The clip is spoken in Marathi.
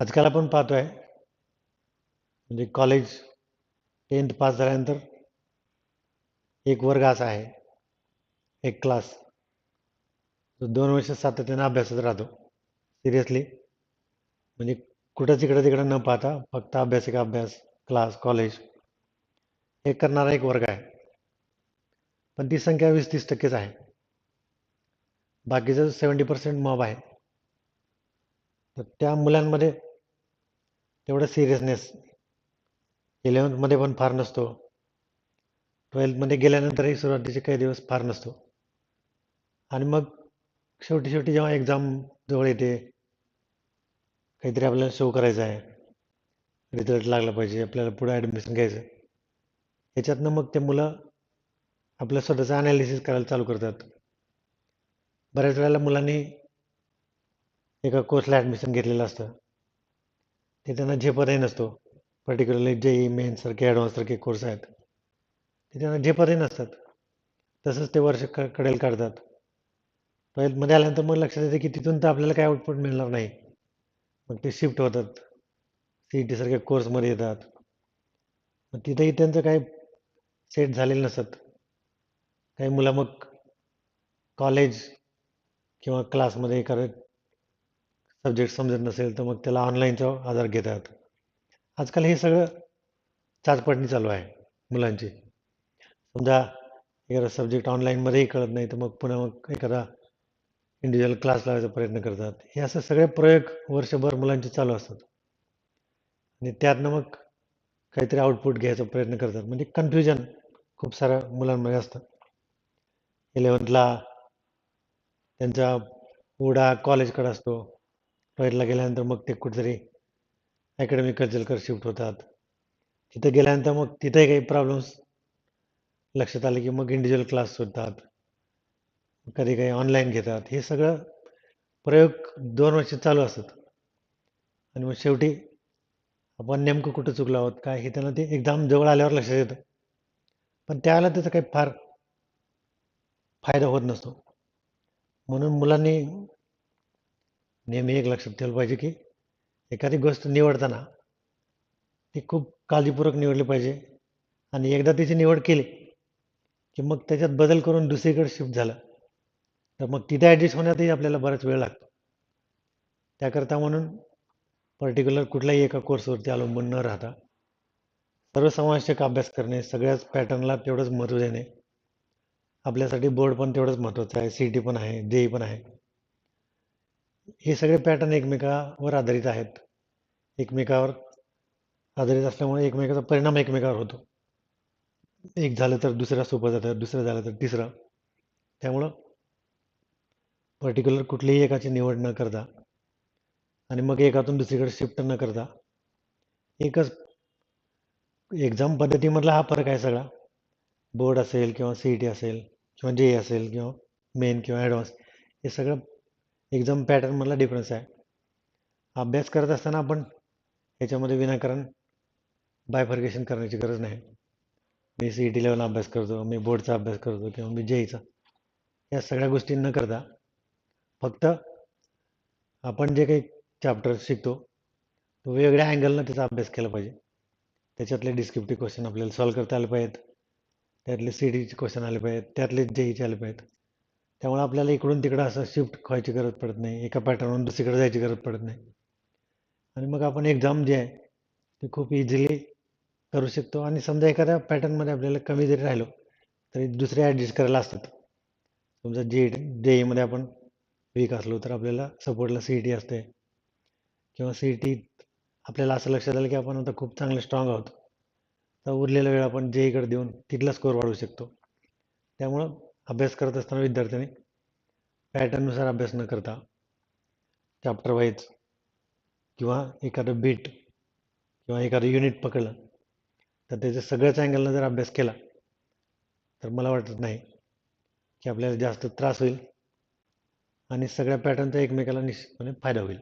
आजकाल आपण पाहतोय म्हणजे कॉलेज टेन्थ पास झाल्यानंतर एक वर्ग असा आहे एक क्लास जो दोन वर्ष सातत्याने अभ्यासात राहतो सिरियसली म्हणजे कुठं तिकडं तिकडं न पाहता फक्त अभ्यासिक अभ्यास क्लास कॉलेज हे करणारा एक वर्ग आहे. पण ती संख्या वीस तीस टक्केच आहे. बाकीचं सेवन्टी पर्सेंट मॉब आहे. तर त्या मुलांमध्ये तेवढं सिरियसनेस इलेवन्थमध्ये पण फार नसतो. ट्वेल्थमध्ये गेल्यानंतरही सुरुवातीचे काही दिवस फार नसतो. आणि मग शेवटी शेवटी जेव्हा एक्झाम जवळ येते काहीतरी आपल्याला शो करायचं आहे. रिझल्ट लागला पाहिजे आपल्याला पुढं ॲडमिशन घ्यायचं. याच्यातनं मग ते मुलं आपलं स्वतःचं ॲनालिसिस करायला चालू करतात. बऱ्याच वेळेला मुलांनी एका कोर्सला ॲडमिशन घेतलेलं असतं. ते त्यांना झेपतही नसतो. पर्टिक्युलरली जे मेन सारखे ॲडव्हान्स सारखे कोर्स आहेत. ते त्यांना झेपतही नसतात. तसंच ते वर्ष क कडेल काढतात. ट्वेल्थमध्ये आल्यानंतर मग लक्षात येते की तिथून तर आपल्याला काय आउटपुट मिळणार नाही. मग ते शिफ्ट होतात. सी ई टीसारख्या कोर्समध्ये येतात. मग तिथेही त्यांचं काही सेट झालेलं नसत. काही मुलं मग कॉलेज किंवा क्लासमध्ये करत सब्जेक्ट समजत नसेल तर मग त्याला ऑनलाईनचा आधार घेतात आजकाल हे सगळं चाचपटणी चालू आहे मुलांची. समजा एखादा सब्जेक्ट ऑनलाईनमध्येही कळत नाही तर मग पुन्हा मग एखादा इंडिव्हिज्युअल क्लास लावायचा प्रयत्न करतात. हे असं सगळे प्रयोग वर्षभर मुलांचे चालू असतात. आणि त्यातनं मग काहीतरी आउटपुट घ्यायचा प्रयत्न करतात. म्हणजे कन्फ्युजन खूप साऱ्या मुलांमध्ये असतं. इलेवन्थला त्यांचा ओढा कॉलेजकडे असतो. ट्वेल्थला गेल्यानंतर मग ते कुठेतरी अकॅडमी कल्चरकडे शिफ्ट होतात. तिथं गेल्यानंतर मग तिथेही काही प्रॉब्लेम्स लक्षात आले की मग इंडिव्हिज्युअल क्लास होतात. कधी काही ऑनलाईन घेतात. हे सगळं प्रयोग दोन वर्ष चालू असतात. आणि मग शेवटी आपण नेमकं कुठं चुकलो आहोत काय हे त्यांना ते एकदम जवळ आल्यावर लक्षात येतं. पण त्यावेळेला त्याचा काही फार फायदा होत नसतो. म्हणून मुलांनी नेहमी एक लक्षात ठेवलं पाहिजे की एखादी गोष्ट निवडताना ती खूप काळजीपूर्वक निवडली पाहिजे. आणि एकदा तिची निवड केली की मग त्याच्यात बदल करून दुसरीकडे शिफ्ट झालं. तर मग तिथे ॲडजस्ट होण्यातही आपल्याला बराच वेळ लागतो. त्याकरता म्हणून पर्टिक्युलर कुठल्याही एका कोर्सवरती अवलंबून न राहता सर्वसमावेशक अभ्यास करणे सगळ्याच पॅटर्नला तेवढंच महत्त्व देणे. आपल्यासाठी बोर्ड पण तेवढंच महत्त्वाचं आहे सी टी पण आहे जेई पण आहे. हे सगळे पॅटर्न एकमेकावर आधारित आहेत. एकमेकावर आधारित असल्यामुळे एकमेकाचा परिणाम एकमेकावर होतो. एक झालं तर दुसरा सोपं जातं दुसरं झालं तर तिसरं. त्यामुळं पर्टिक्युलर कुठलीही एकाची निवड न करता आणि मग एकातून दुसरीकडे शिफ्ट न करता एकच एक्झाम पद्धतीमधला हा फरक आहे सगळा. बोर्ड असेल किंवा सी ई टी असेल किंवा जे असेल किंवा मेन किंवा ॲडव्हान्स हे सगळं एक्झाम पॅटर्नमधला डिफरन्स आहे. अभ्यास करत असताना आपण याच्यामध्ये विनाकारण बायफर्गेशन करण्याची गरज नाही. मी सी ई टी लेवलला अभ्यास करतो मी बोर्डचा अभ्यास करतो किंवा मी जेईचा या सगळ्या गोष्टी न करता फक्त आपण जे काही चॅप्टर शिकतो तो वेगळ्या अँगलनं त्याचा अभ्यास केला पाहिजे. त्याच्यातले डिस्क्रिप्टिव्ह क्वेश्चन आपल्याला सॉल्व करता आले पाहिजेत. त्यातले सी डीचे क्वेश्चन आले पाहिजेत. त्यातले जेईचे आले पाहिजेत. त्यामुळे आपल्याला इकडून तिकडं असं शिफ्ट व्हायची गरज पडत नाही. एका पॅटर्नवरून दुसरीकडे जायची गरज पडत नाही. आणि मग आपण एक्झाम जे आहे ते खूप इझिली करू शकतो. आणि समजा एखाद्या पॅटर्नमध्ये आपल्याला कमी जरी राहिलो तरी दुसरे ॲडजस्ट करायला असतात. समजा जे जे ईमध्ये आपण वीक असलो तर आपल्याला सपोर्टला सी ई टी असते. किंवा सी ई टीत आपल्याला असं लक्षात आलं की आपण आता खूप चांगले स्ट्रॉंग आहोत. तर उरलेला वेळ आपण जे जेईकडे देऊन तिथला स्कोअर वाढवू शकतो. त्यामुळं अभ्यास करत असताना विद्यार्थ्यांनी पॅटर्ननुसार अभ्यास न करता चॅप्टर वाईज किंवा एखादं बीट किंवा एखादं युनिट पकडलं तर त्याच्या सगळ्याच अँगलनं जर अभ्यास केला तर मला वाटत नाही की आपल्याला जास्त त्रास होईल आणि सगळ्या पॅटर्नचा एकमेकाला निश्चितपणे फायदा होईल.